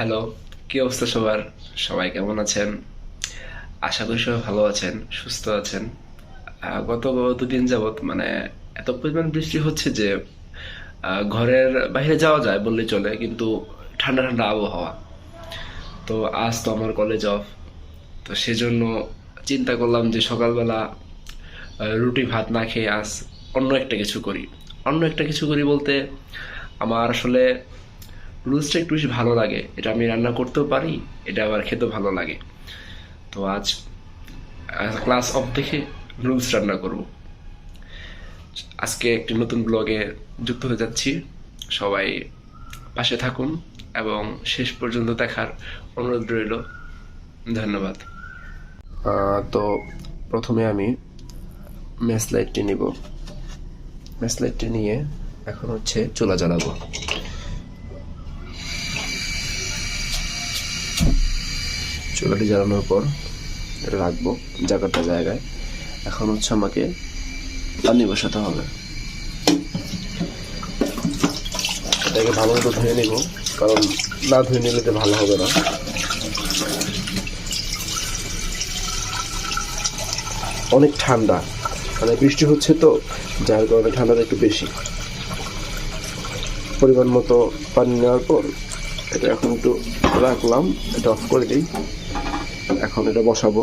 Hello কি অবস্থা সবার? সবাই কেমন আছেন? আশা করি সবাই ভালো আছেন, সুস্থ আছেন। গত দুদিন যাবৎ মানে এত পরিমাণ বৃষ্টি হচ্ছে যে ঘরের বাইরে যাওয়া যায় বললে চলে, কিন্তু ঠান্ডা ঠান্ডা আবহাওয়া। তো আজ তো আমার কলেজ অফ তো সেজন্য চিন্তা করলাম যে সকালবেলা রুটি ভাত না খেয়ে আজ অন্য একটা কিছু করি। অন্য একটা কিছু করি বলতে আমার আসলে রুলসটা একটু বেশি ভালো লাগে। এটা আমি রান্না করতেও পারি, এটা আবার খেতেও ভালো লাগে। তো আজ ক্লাস অফ দেখে রুলস রান্না করব। আজকে একটি নতুন ব্লগে যুক্ত হয়ে যাচ্ছি। সবাই পাশে থাকুন এবং শেষ পর্যন্ত দেখার অনুরোধ রইল। ধন্যবাদ। তো প্রথমে আমি ম্যাস লাইটটি নিব। ম্যাস লাইটটি নিয়ে এখন হচ্ছে চুলা জ্বালাবো। চুলাটি জ্বালানোর পর রাখব জায়গাটা জায়গায়। এখন হচ্ছে আমাকে পানি বসাতে হবে। এটাকে ভালো মতো ধুয়ে নিব, কারণ না ধুয়ে নিলে তো ভালো হবে না। অনেক ঠান্ডা মানে বৃষ্টি হচ্ছে তো, যার কারণে ঠান্ডাটা একটু বেশি। পরিমাণ মতো পানি নেওয়ার পর এটা এখন একটু রাখলাম, এটা অফ করে দিই। এখন এটা বসাবো।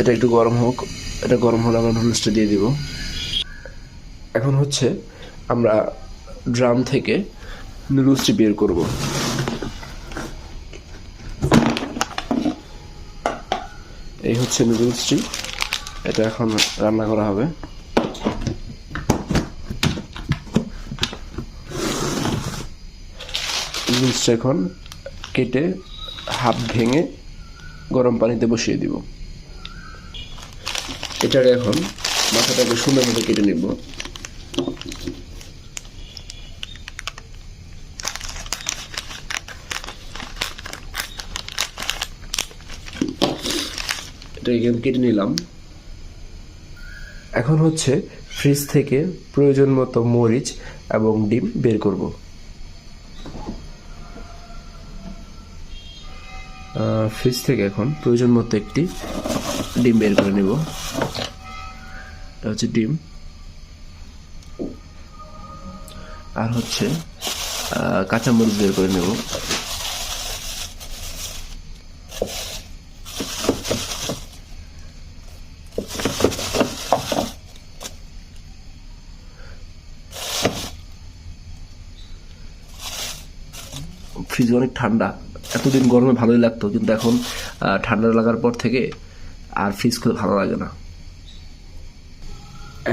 এটা একটু গরম হোক, এটা গরম হলে আমরা নুডলসটা দিয়ে দিব। এখন হচ্ছে আমরা ড্রাম থেকে নুডলসটি বের করব। এই হচ্ছে নুডলসটি এটা এখন রান্না করা হবে। নুডলসটা এখন কেটে হাফ ভেঙে গরম পানিতে বসিয়ে দিব। এটারে এখন মাথাটাকে সুন্দর মতো কেটে নিব। এটাকে কেটে নিলাম। এখন হচ্ছে ফ্রিজ থেকে প্রয়োজন মতো মরিচ এবং ডিম বের করব। ফ্রিজ থেকে এখন প্রয়োজন মতো একটি ডিম বের করে নেব। এটা হচ্ছে ডিম। আর হচ্ছে কাঁচামরিচ বের করে নেব। ফ্রিজ অনেক ঠান্ডা। এতদিন গরমে ভালোই লাগতো, কিন্তু এখন ঠান্ডা লাগার পর থেকে আর ফ্রিজ খুলে ভালো লাগে না।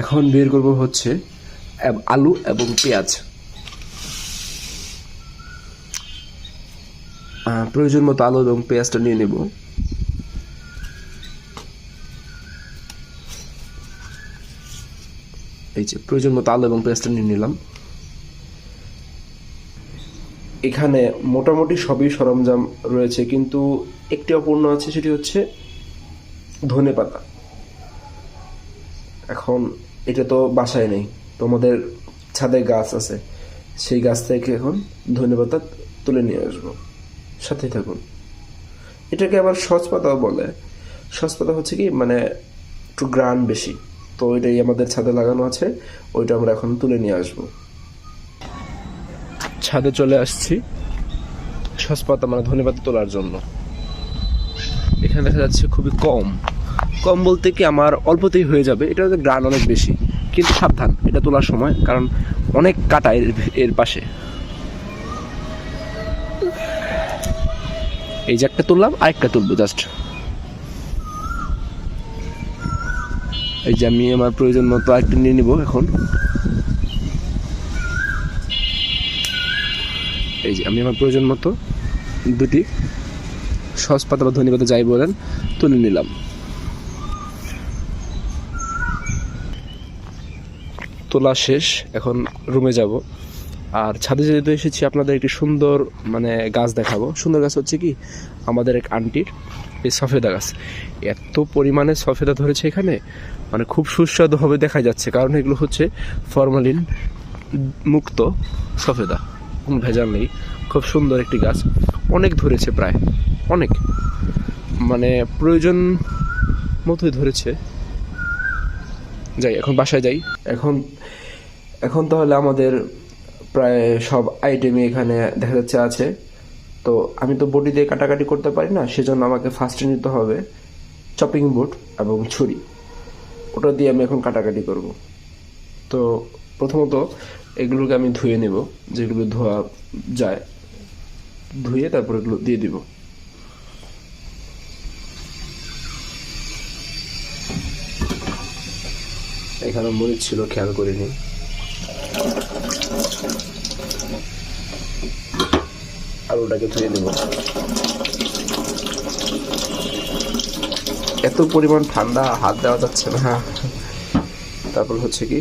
এখন বের করব হচ্ছে আলু এবং পেঁয়াজ। প্রয়োজন মতো আলু এবং পেঁয়াজটা নিয়ে নেব। এই যে, প্রয়োজন মতো আলু এবং পেঁয়াজটা নিয়ে নিলাম। এখানে মোটামুটি সবই সরঞ্জাম রয়েছে, কিন্তু একটি অপূর্ণ আছে, সেটি হচ্ছে ধনে পাতা। এখন এটা তো বাসায় নেই, তোমাদের ছাদে গাছ আছে, সেই গাছ থেকে এখন ধনে পাতা তুলে নিয়ে আসব। সাথে থাকুন। এটাকে আবার সচ পাতাও বলে। সচ পাতা হচ্ছে কি মানে একটু গ্রান বেশি, তো ওইটাই আমাদের ছাদে লাগানো আছে, ওইটা আমরা এখন তুলে নিয়ে আসব। ছাদে চলে আসছি। সসপাতা মানে ধনেপাতা তোলার জন্য। এখানে দেখা যাচ্ছে খুবই কম। কম বলতে কি আমার অল্পতেই হয়ে যাবে। এটা হচ্ছে গ্রান অনেক বেশি। কিন্তু সাবধান, এটা তোলার সময়, কারণ অনেক কাটা এর এর পাশে। এই যে একটা তুললাম, আরেকটা তুলবো জাস্ট এই যে আমি আমার প্রয়োজন মতো আরেকটা নিয়ে নিব এখন। এই যে আমি আমার প্রয়োজন মতো দুটি সস পাতা বা ধনে পাতা যাই বলেন, তুলে নিলাম। তোলা শেষ, এখন রুমে যাব। আর ছাদে যেহেতু এসেছি, আপনাদের একটি সুন্দর মানে গাছ দেখাবো। সুন্দর গাছ হচ্ছে কি? আমাদের এক আন্টির এই সফেদা গাছ। এত পরিমাণে সফেদা ধরেছে এখানে মানে খুব সুস্বাদু হবে দেখা যাচ্ছে, কারণ এগুলো হচ্ছে ফরমালিন মুক্ত সফেদা। কোনো ভেজাল নেই। খুব সুন্দর একটি গাছ। অনেক ধরেছে প্রায়। অনেক। মানে প্রয়োজন মতোই ধরেছে। যাই, এখন বাসায় যাই। এখন এখন তাহলে আমাদের প্রায় সব আইটেমই এখানে দেখা যাচ্ছে আছে। তো আমি তো বডি দিয়ে কাটাকাটি করতে পারি না, সেজন্য আমাকে ফার্স্টে নিতে হবে চপিং বোর্ড এবং ছুরি। ওটা দিয়ে আমি এখন কাটাকাটি করব। তো প্রথমত এগুলোকে আমি ধুয়ে নেব, যেগুলো ধোয়া যায়। ধুয়ে তারপর এগুলো দিয়ে দিব। এখানে মরিচ ছিল, খেয়াল করিনি আলুটাকে ধুয়ে নেব। এত পরিমাণ ঠান্ডা, হাত দেওয়া যাচ্ছে না। তারপর হচ্ছে কি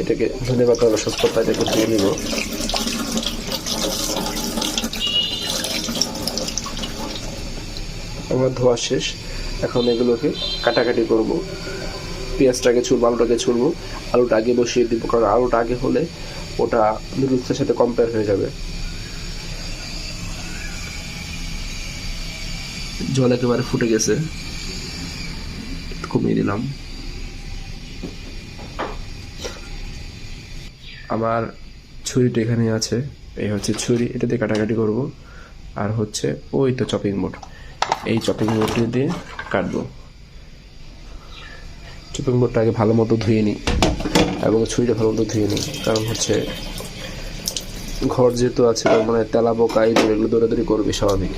এটাকে ধনে পাতা রসদ পাতা এটাকে ধুয়ে নিব। আমার ধোয়া শেষ। এখন এগুলোকে কাটাকাটি করব। পেঁয়াজটাকে ছুলবো আলুটাকে ছুলবো আলুটা আগে বসিয়ে দিব, কারণ আলুটা আগে হলে ওটা নুডলসের সাথে কম্পেয়ার হয়ে যাবে। জল একেবারে ফুটে গেছে। কমিয়ে দিলাম আমার ছুরিটা এখানে আছে। এই হচ্ছে ছুরি, এটা দিয়ে কাটাকাটি করব। আর হচ্ছে ওই তো চপিং বোর্ড এই চপিং বোর্ডটি দিয়ে কাটবো। চপিং বোর্ডটা আগে ভালো মতো ধুয়ে নিই এবং ছুরিটা ভালো মতো ধুয়ে নিই। কারণ হচ্ছে ঘর যেহেতু আছে, তার মানে তেলা পোকা এই এগুলো দৌড়াদৌড়ি করবে স্বাভাবিক।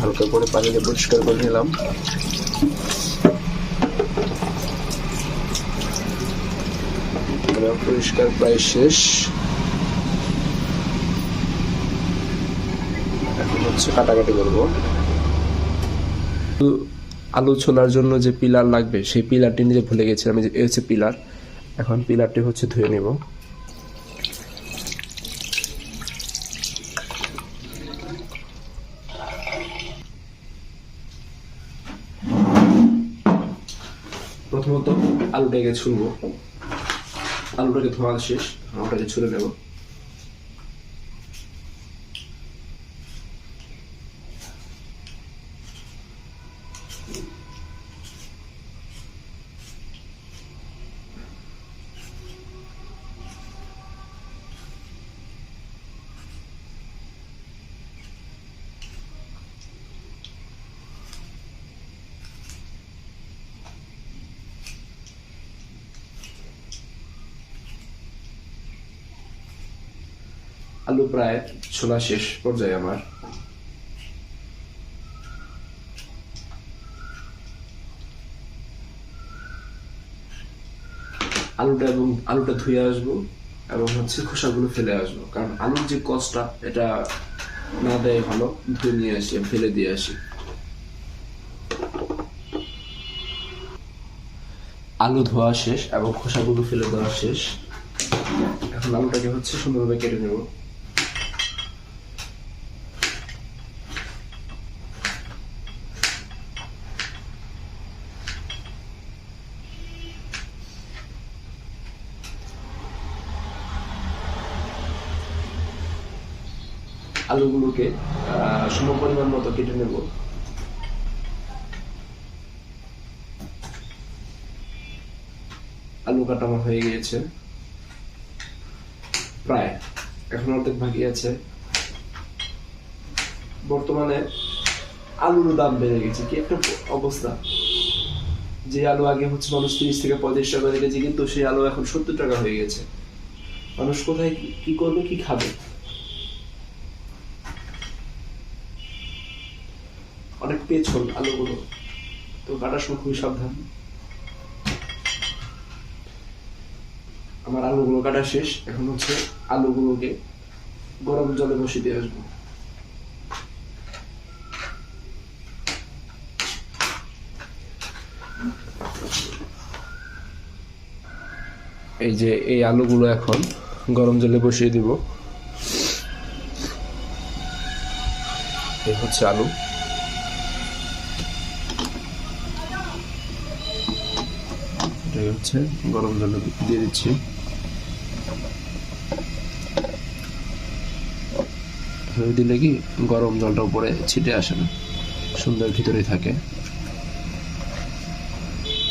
হালকা করে পানি দিয়ে পরিষ্কার করে নিলাম। পরিষ্কার প্রায় শেষ এখন হচ্ছে কাটাকাটি করব আলু ছোলার জন্য যে পিলার লাগবে, সেই পিলারটি নিজে ভুলে গেছিলাম, এই যে হচ্ছে পিলার। এখন পিলারটি হচ্ছে ধুয়ে নেব। প্রথমত আলুটাকে ছুলবো আলুটাকে ধোয়া শেষ আলুটাকে ছুলে নেব। প্রায় ছোলা শেষ পর্যায়ে আমার আলুটা এবং আলুটা ধুয়ে আসব এবং হচ্ছে খোসাগুলো ফেলে আসব কারণ আলুর যে কষ্টটা এটা না দেয় ভালো ধুয়ে নিয়ে আসি ফেলে দিয়ে আসি আলু ধোয়া শেষ এবং খোসাগুলো ফেলে দেওয়া শেষ এখন আলুটাকে হচ্ছে সুন্দরভাবে কেটে নেব আলুগুলোকে সম পরিমাণ মতো কেটে নেব। আলু কাটা হয়ে গিয়েছে। প্রায় এখন অর্ধেক বাকি আছে। বর্তমানে আলুর দাম বেড়ে গেছে। কি একটা অবস্থা। যে আলু আগে হচ্ছে মানুষ তিরিশ থেকে পঁয়ত্রিশ টাকা কেজি কিন্তু সেই আলু এখন সত্তর টাকা হয়ে গেছে। মানুষ কোথায় কি- কি করবে, কি খাবে? পেছল আলুগুলো। তো কাটার সময় খুবই সাবধান। আমার আলুগুলো কাটা শেষ। এখন হচ্ছে আলুগুলোকে গরম জলে বসিয়ে দিয়ে আসব। এই যে এই আলুগুলো এখন গরম জলে বসিয়ে দিব। এই হচ্ছে আলু। এটাই হচ্ছে গরম জল দিয়ে দিচ্ছি। এভাবে দিলে কি গরম জলটা উপরে ছিটে আসে না। সুন্দর ভিতরে থাকে।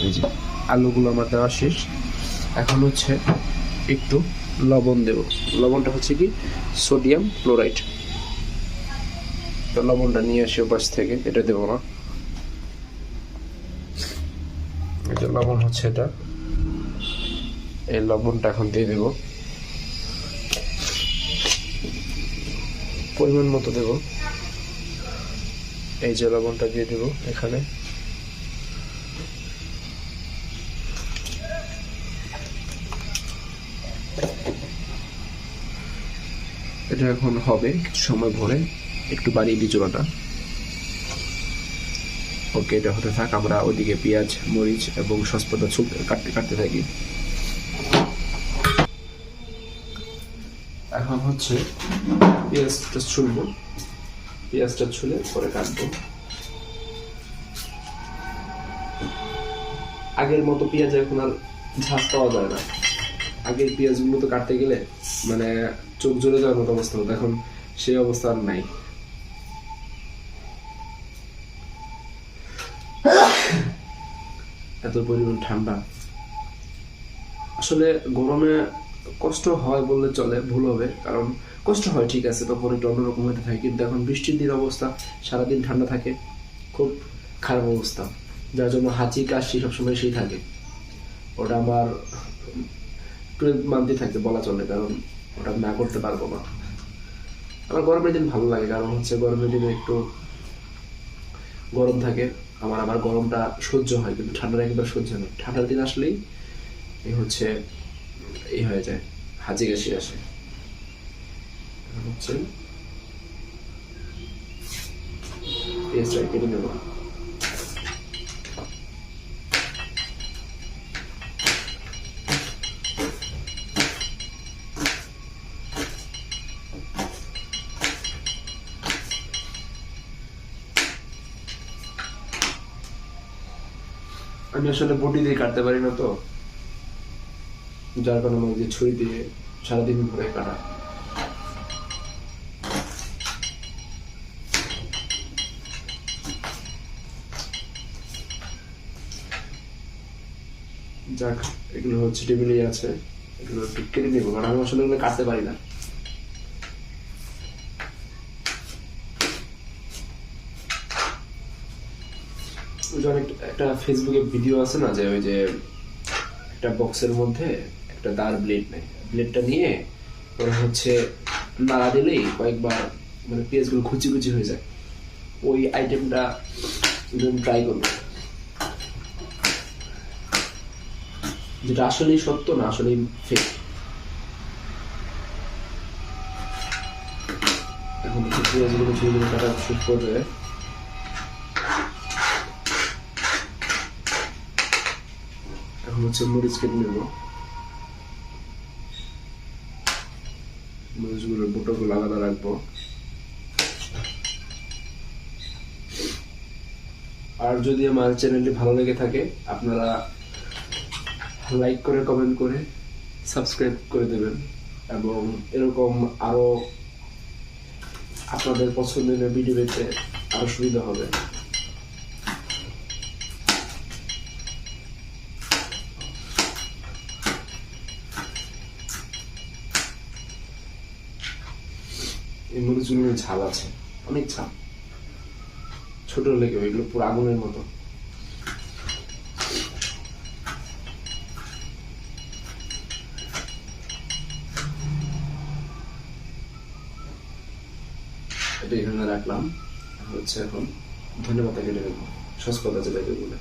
এই যে আলুগুলো আমার দেওয়া শেষ। এখন হচ্ছে একটু লবণ দেব। লবণটা হচ্ছে কি সোডিয়াম ক্লোরাইড। তো লবণটা নিয়ে আসি ওপাশ থেকে, এটা দেবো না এই যে লবণ হচ্ছে এটা। এই লবণটা এখন দিয়ে দেব। পরিমাণ মতো দেব। এই যে লবণটা দিয়ে দেব এখানে। এটা এখন হবে সময় ভরে। একটু বাড়িয়ে দিই চুলাটা ওকে এটা হতে থাক, আমরা ওদিকে পেঁয়াজ, মরিচ এবং সসপাতা ছুল কাটতে কাটতে থাকি। এখন হচ্ছে পেঁয়াজটা ছুলবো। পেঁয়াজটা ছুলে পরে কাটবো। আগের মতো পেঁয়াজ এখন আর ঝাঁজ পাওয়া যায় না। আগের পেঁয়াজগুলো তো কাটতে গেলে মানে চোখ জ্বলে যাওয়ার মতো অবস্থা হতো এখন সেই অবস্থা আর নাই। এত পরিমাণ ঠান্ডা। আসলে গরমে কষ্ট হয় বললে চলে, ভুল হবে, কারণ কষ্ট হয়, ঠিক আছে তখন একটু অন্যরকম হতে থাকে, কিন্তু এখন বৃষ্টির দিন অবস্থা, সারাদিন ঠান্ডা থাকে, খুব খারাপ অবস্থা, যার জন্য হাঁচি, কাশি সবসময় সেই থাকে। ওটা আমার একটু মানতে থাকে বলা চলে, কারণ ওটা না করতে পারব না। আমার গরমের দিন ভালো লাগে, কারণ হচ্ছে গরমের দিনে একটু গরম থাকে। আমার আবার গরমটা সহ্য হয়, কিন্তু ঠান্ডাটা একবার সহ্য হয় না। ঠান্ডার দিন আসলেই এই হচ্ছে এই হয়ে যায় হাজি কাশি আসে। হচ্ছে, পেঁয়াজটা কেটে নেব। আমি আসলে বটি দিয়ে কাটতে পারি না তো। যার কারণে আমাকে ছুরি দিয়ে সারাদিন ধরে কাটা। যাক, এগুলো হচ্ছে টেবিলেই আছে। এগুলো একটু কেটে নেব, কারণ আমি আসলে এগুলো কাটতে পারি না ওই যে অনেক একটা ফেসবুকে ভিডিও আছে না, যে ওই যে একটা বক্সের মধ্যে একটা দার ব্লেড নেয়। ব্লেডটা নিয়ে ওরা হচ্ছে নাড়া দিলেই কয়েকবার মানে পেঁয়াজগুলো খুচি খুচি হয়ে যায়। ওই আইটেমটা একদম ট্রাই করব। যেটা আসলেই সত্য না, আসলেই ফেক এখন পেঁয়াজগুলো ঝুড়ি কাটা শেষ পর্যায়ে হচ্ছে মরিচ কেটে নেব। মরিচগুলোর বুটোগুলো আলাদা রাখব। আর যদি আমার চ্যানেলটি ভালো লেগে থাকে, আপনারা লাইক করে, কমেন্ট করে, সাবস্ক্রাইব করে দেবেন। এবং এরকম আরও আপনাদের পছন্দের ভিডিও পেতে আরও সুবিধা হবে। মরিচগুলোর ঝাল আছে, অনেক ঝাল ছোট লেগে এগুলো পুরো আগুনের মতো। এটা এখানে রাখলাম। হচ্ছে এখন ধন্যবাদ কেটে দেবো। সস্কতা যেটা বলে।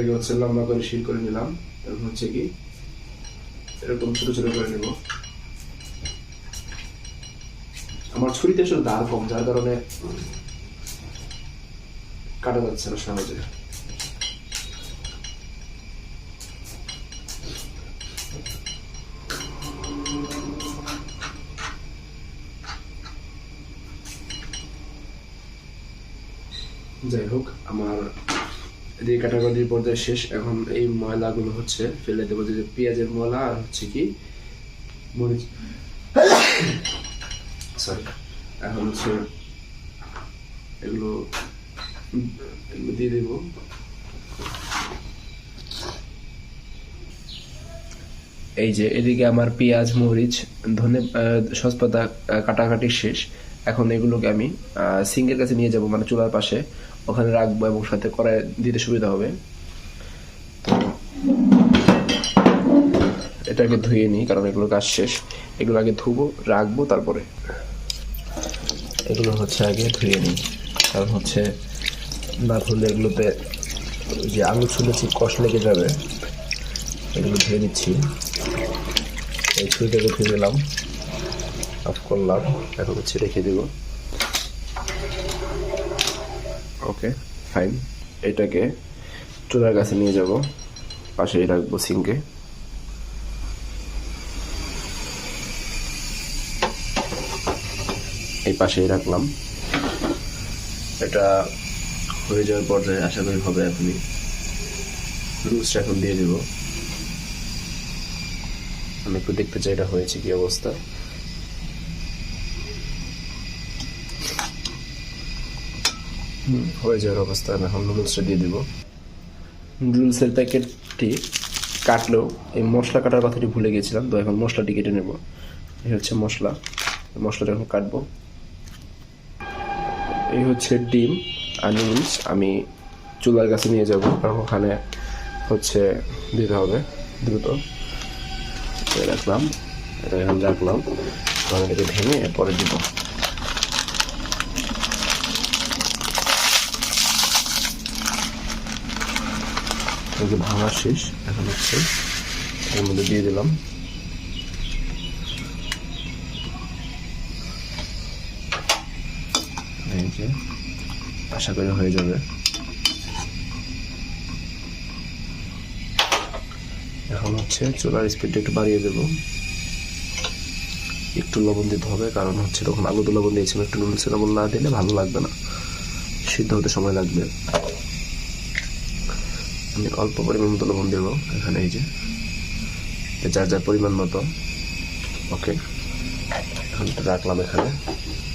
এটাকে হচ্ছে লম্বা করে শির করে নিলাম। এরকম হচ্ছে কি? এরকম ছোট ছোট করে নেব। আমার ছুরিতে আসলে দাঁড় কম, যার কারণে কাটা যাচ্ছে না সহজে। যাই হোক, আমার এদিকে কাটাকাটির পর্যায়ে শেষ। এখন এই ময়লাগুলো হচ্ছে ফেলে দেবো। যে পেঁয়াজের ময়লা আর হচ্ছে কি মরিচ। সরি এখন হচ্ছে এগুলো এগুলো দিয়ে দেবো। এই যে এদিকে আমার পেঁয়াজ, মরিচ, ধনে সসপাতা কাটাকাটি শেষ। এখন এগুলোকে আমি সিঙ্কের কাছে নিয়ে যাব মানে চুলার পাশে। ওখানে রাখব এবং সাথে কড়াই দিতে সুবিধা হবে। তো এটাকে ধুয়ে নিই, কারণ এগুলো কাজ শেষ। এগুলো আগে ধুবো, রাখব, তারপরে এগুলো হচ্ছে আগে ধুয়ে নিই। কারণ হচ্ছে না ধুলে এগুলোতে যে আলু ছুলেছি কষ লেগে যাবে, এগুলো ধুয়ে নিচ্ছি। এই ছুরিটাকে ধুয়ে দিলাম অফ করলাম, এখন হচ্ছে রেখে দিব। Okay, fine. এটাকে চুলার কাছে নিয়ে যাব। পাশেই রাখব সিঙ্কে। এই পাশেই রাখলাম। এটা হয়ে যাওয়ার পর্যায়ে আশা করি হবে এখনই রুলসটা এখন দিয়ে দেবো। আমি একটু দেখতে চাই এটা হয়েছে কি অবস্থা। হয়ে যাওয়ার অবস্থা, আমি এখন নুডলসটা দিয়ে দিব। নুডলসের প্যাকেটটি কাটলেও এই মশলা কাটার কথাটি ভুলে গেছিলাম তো এখন মশলাটি কেটে নেব। এই হচ্ছে মশলা মশলাটা এখন কাটবো। এই হচ্ছে ডিম আর নুডলস, আমি চুলার কাছে নিয়ে যাব, কারণ ওখানে হচ্ছে দিতে হবে দ্রুত। রাখলাম, এটা এখানে রাখলাম এটাকে ভেঙে পরে দিব। এটাকে ভাঙা শেষ, এখন হচ্ছে এর মধ্যে দিয়ে দিলাম। আশা করি হয়ে যাবে। এখন হচ্ছে চুলার স্পিডটা একটু বাড়িয়ে দেবো। একটু লবণ দিতে হবে, কারণ হচ্ছে তখন আলুতে লবণ দিয়েছিলাম, একটু নুন লবণ না দিলে ভালো লাগবে না। সিদ্ধ হতে সময় লাগবে। আমি অল্প পরিমাণ মতো লবণ দেবো এখানে এই যে। যার যার পরিমাণ মতো। ওকে। এখন রাখলাম এখানে।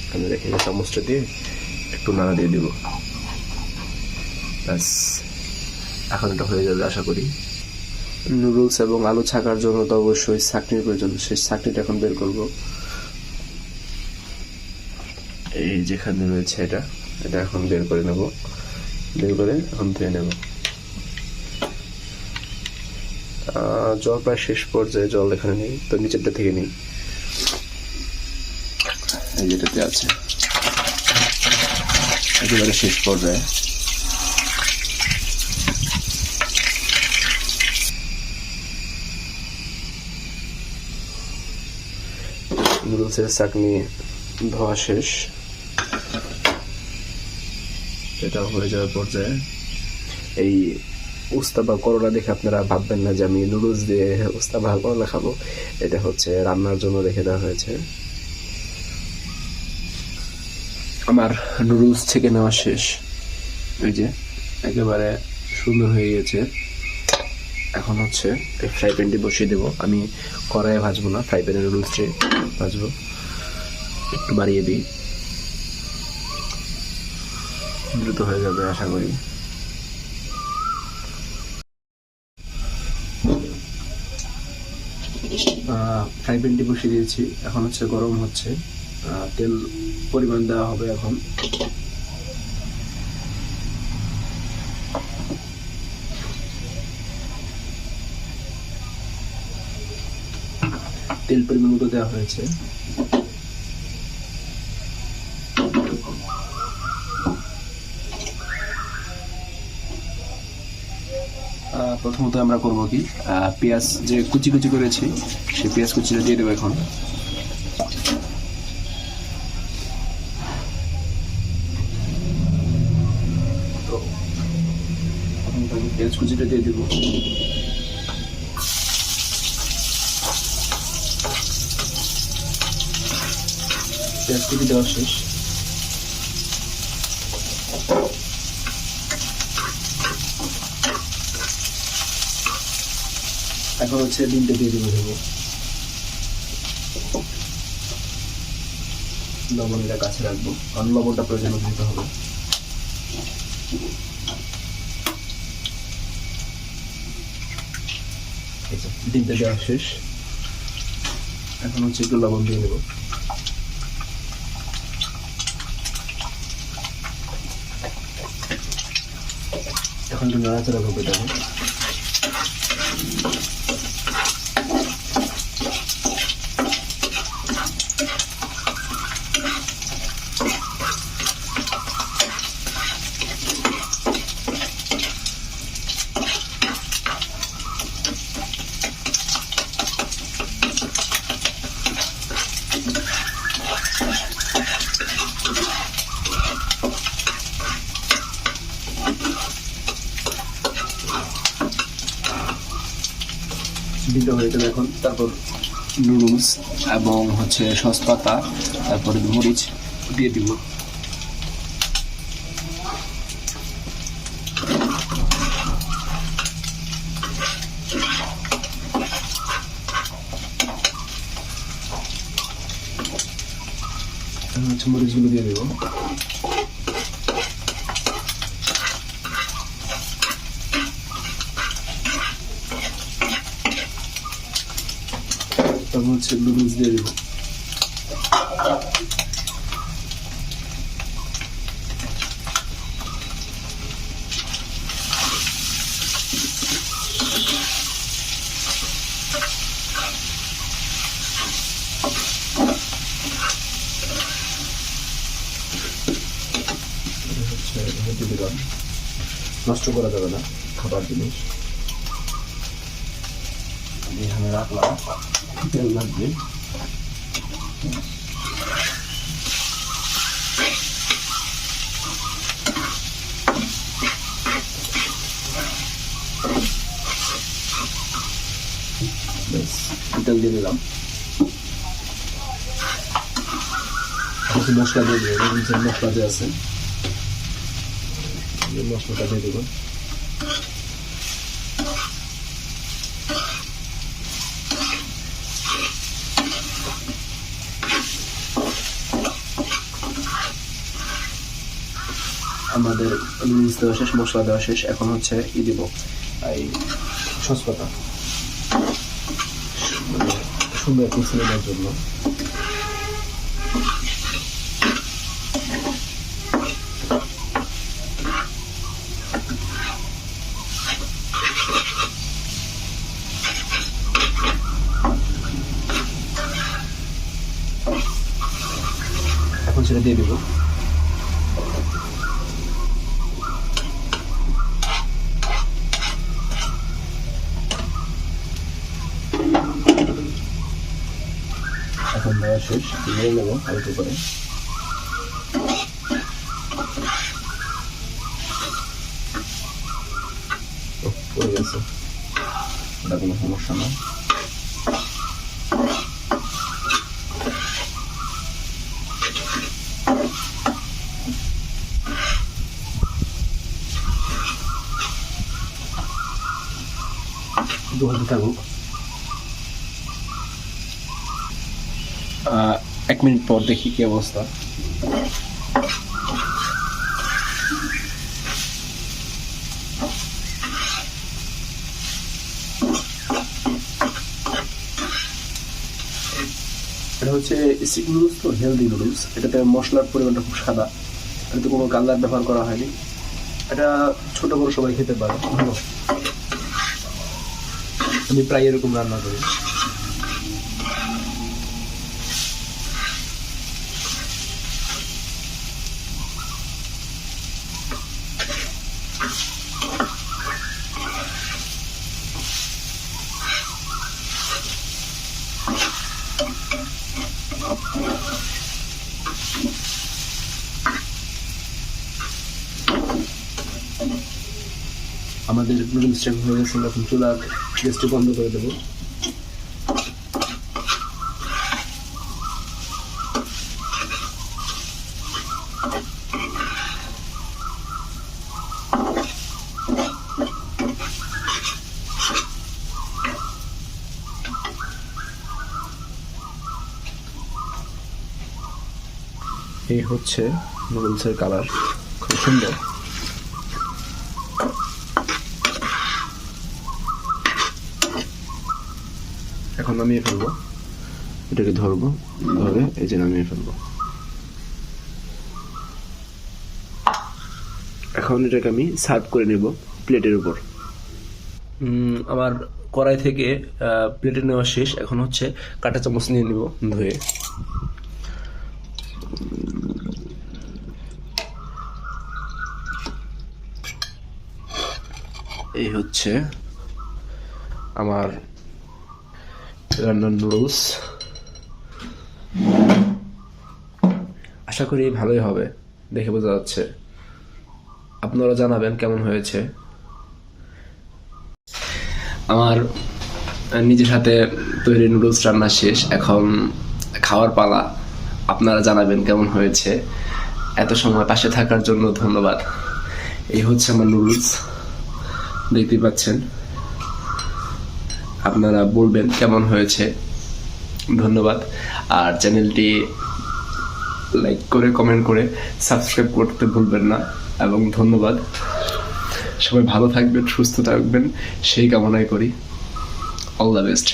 এখানে রেখে চামচটা দিয়ে একটু নাড়া দিয়ে দিব। ব্যাস। এখন এটা হয়ে যাবে আশা করি। নুডলস এবং আলু ছাকার জন্য তো অবশ্যই চাকনির প্রয়োজন। সেই চাকনিটা এখন বের করব। এই যেখানে রয়েছে এটা এটা এখন বের করে নেব। বের করে এখন ধুয়ে নেব। জল প্রায় শেষ পর্যায়ে জল এখানে নেই তো নিচেরটা থেকে নেই। এই যেটাতে আছে। একেবারে শেষ পর্যায়ে। নুডলসের চাটনি ধোয়া শেষ। এটা হয়ে যাওয়ার পর্যায়ে। এই উস্তা বা দেখে আপনারা ভাববেন না যে আমি নুডলস দিয়ে উস্তা বা করলা খাব। এটা হচ্ছে রান্নার জন্য রেখে দেওয়া হয়েছে। আমার নুডলস থেকে নেওয়া শেষ। এই যে, একেবারে সুন্দর হয়ে গেছে এখন হচ্ছে এই ফ্রাই প্যানটি বসিয়ে দেবো। আমি কড়াইয়ে ভাজবো না ফ্রাই প্যানে নুডলসটি ভাজবো। একটু বাড়িয়ে দিই। দ্রুত হয়ে যাবে, আশা করি। ফ্রাই প্যানটি বসিয়ে দিয়েছি। এখন হচ্ছে গরম হচ্ছে। তেল পরিমাণ দেওয়া হবে এখন। তেল পরিমাণ মতো দেওয়া হয়েছে। প্রথমত আমরা করব কি পেঁয়াজ যে কুচি কুচি করেছি সেই পেঁয়াজ কুচিটা দিয়ে দেবো এখন। পেঁয়াজ কুচিটা দিয়ে দেবো। পেঁয়াজ কুচি দেওয়া শেষ। এখন হচ্ছে ডিমটা দিয়ে দিব দেবো লবণ এটা কাছে রাখব কারণ লবণটা প্রয়োজন মতো দিতে হবে। ডিমটা দেওয়া শেষ। এখন হচ্ছে একটু লবণ দিয়ে নেব। এখন একটু নাড়াচাড়া করবে দেখো দিতে হয়ে যাবে এখন। তারপর নুডলস এবং হচ্ছে সস পাতা তারপরে মরিচ দিয়ে দিব এখন হচ্ছে মরিচগুলো দিয়ে দেবো তারপর হচ্ছে নুডলস দিয়ে দেবো নষ্ট করা যাবে না খাবার জিনিস আমি এখানে রাখলাম তেল লাগবে। তেল দিয়ে দিলাম। কিছু মশলা দিয়ে দেবো মশলা যে আছে। মশলাটা দিয়ে দেবো আমাদের নুডলস দেওয়া শেষ, মশলা দেওয়া শেষ, এখন হচ্ছে ই দিব, এই সসপাতা পাতা। সুন্দর একটু জন্য এখন সেটা দিয়ে দেবো এখন দেওয়া শেষ নিয়ে নেব হালকা করে ও, পড়ে গেছে ওটা কোনো সমস্যা না দু হাতে থাকুক আহ, এক মিনিট পর দেখি কি অবস্থা। এটা হচ্ছে স্টিক নুডলস তো হেলদি নুডলস। এটাতে মশলার পরিমাণটা খুব সাদা। এটাতে কোনো কালার ব্যবহার করা হয়নি। এটা ছোট বড় সবাই খেতে পারে। আমি প্রায় এরকম রান্না করি। সেগুলো রসুন এখন চুলা গ্যাসটি বন্ধ করে দেবো। এই হচ্ছে নুডলসের কালার। খুব সুন্দর। এখন নামিয়ে ফেলব। এটাকে ধরবো, ধরে এই যে নামিয়ে ফেলব। এখন এটাকে আমি সার্ভ করে নেব প্লেটের উপর। আমার কড়াই থেকে প্লেটে নেওয়া শেষ। এখন হচ্ছে কাঁটা চামচ নিয়ে নেব ধুয়ে। এই হচ্ছে আমার রান্নার নুডলস আশা করি ভালোই হবে, দেখে বোঝা যাচ্ছে। আপনারা জানাবেন কেমন হয়েছে। আমার নিজের হাতে তৈরি নুডলস রান্না শেষ, এখন খাওয়ার পালা। আপনারা জানাবেন কেমন হয়েছে। এত সময় পাশে থাকার জন্য ধন্যবাদ। এই হচ্ছে আমার নুডলস। দেখতেই পাচ্ছেন। আপনারা বলবেন কেমন হয়েছে। ধন্যবাদ। আর চ্যানেলটি লাইক করে, কমেন্ট করে, সাবস্ক্রাইব করতে ভুলবেন না এবং ধন্যবাদ। সবাই ভালো থাকবেন, সুস্থ থাকবেন। সেই কামনাই করি। All the best